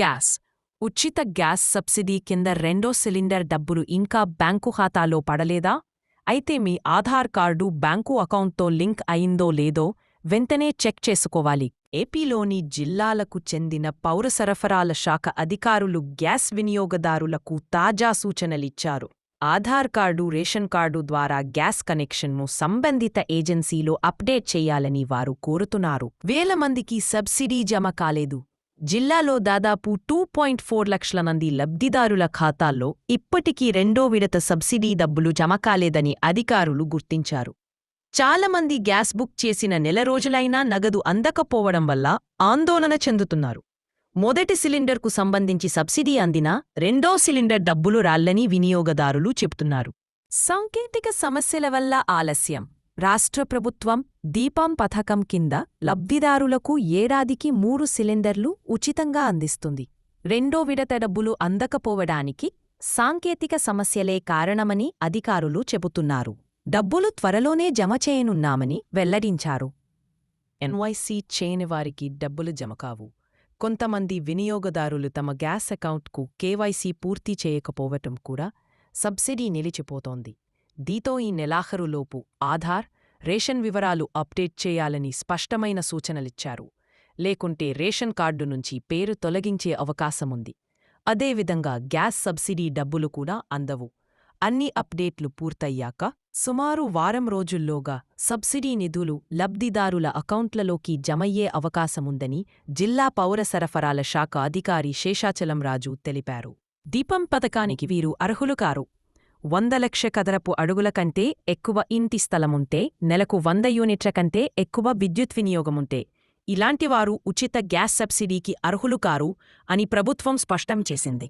Gas. ఉచిత gas subsidy కింద రెండో సిలిండర్ డబ్బులు ఇంకా బ్యాంకు ఖాతాలో పడలేదా? అయితే మీ ఆధార్ కార్డు బ్యాంకు అకౌంట్తో లింక్ అయిందో లేదో వెంటనే చెక్ చేసుకోవాలి. ఏపీలోని జిల్లాలకు చెందిన పౌర సరఫరాల శాఖ అధికారులు గ్యాస్ వినియోగదారులకు తాజా సూచనలిచ్చారు. ఆధార్ కార్డు రేషన్ కార్డు ద్వారా గ్యాస్ కనెక్షన్ను సంబంధిత ఏజెన్సీలో అప్డేట్ చేయాలని వారు కోరుతున్నారు. వేల మందికి సబ్సిడీ జమ కాలేదు. జిల్లాలో దాదాపు టూ పాయింట్ ఫోర్ లక్షల మంది లబ్ధిదారుల ఖాతాల్లో ఇప్పటికీ రెండో విడత సబ్సిడీ డబ్బులు జమ కాలేదని అధికారులు గుర్తించారు. చాలామంది గ్యాస్ బుక్ చేసిన నెల రోజులైనా నగదు అందకపోవడం వల్ల ఆందోళన చెందుతున్నారు. మొదటి సిలిండర్కు సంబంధించి సబ్సిడీ అందినా రెండో సిలిండర్ డబ్బులు రాళ్ళని వినియోగదారులు చెబుతున్నారు. సాంకేతిక సమస్యల వల్ల ఆలస్యం. రాష్ట్ర ప్రభుత్వం దీపం పథకం కింద లబ్ధిదారులకు ఏడాదికి మూడు సిలిండర్లు ఉచితంగా అందిస్తుంది. రెండో విడత డబ్బులు అందకపోవడానికి సాంకేతిక సమస్యలే కారణమని అధికారులు చెబుతున్నారు. డబ్బులు త్వరలోనే జమ చేయనున్నామని వెల్లడించారు. ఎన్వైసీ చేయని వారికి డబ్బులు జమకావు కొంతమంది వినియోగదారులు తమ గ్యాస్ అకౌంట్కు కేవైసీ పూర్తి చేయకపోవటం కూడా సబ్సిడీ నిలిచిపోతోంది. దీతో ఈ నెలాఖరులోపు ఆధార్ రేషన్ వివరాలు అప్డేట్ చేయాలని స్పష్టమైన సూచనలిచ్చారు. లేకుంటే రేషన్ కార్డు నుంచి పేరు తొలగించే అవకాశముంది. అదేవిధంగా గ్యాస్ సబ్సిడీ డబ్బులు కూడా అందవు. అన్ని అప్డేట్లు పూర్తయ్యాక సుమారు వారం రోజుల్లోగా సబ్సిడీ నిధులు లబ్ధిదారుల అకౌంట్లలోకి జమయ్యే అవకాశముందని జిల్లా పౌర సరఫరాల శాఖ అధికారి శేషాచలం రాజు తెలిపారు. దీపం పథకానికి వీరు అర్హులు కారు వంద లక్ష కదరపు అడుగుల కంటే ఎక్కువ ఇంటి స్థలముంటే నెలకు వంద యూనిట్ల కంటే ఎక్కువ విద్యుత్ వినియోగముంటే ఇలాంటివారు ఉచిత గ్యాస్ సబ్సిడీకి అర్హులు కారు అని ప్రభుత్వం స్పష్టం చేసింది.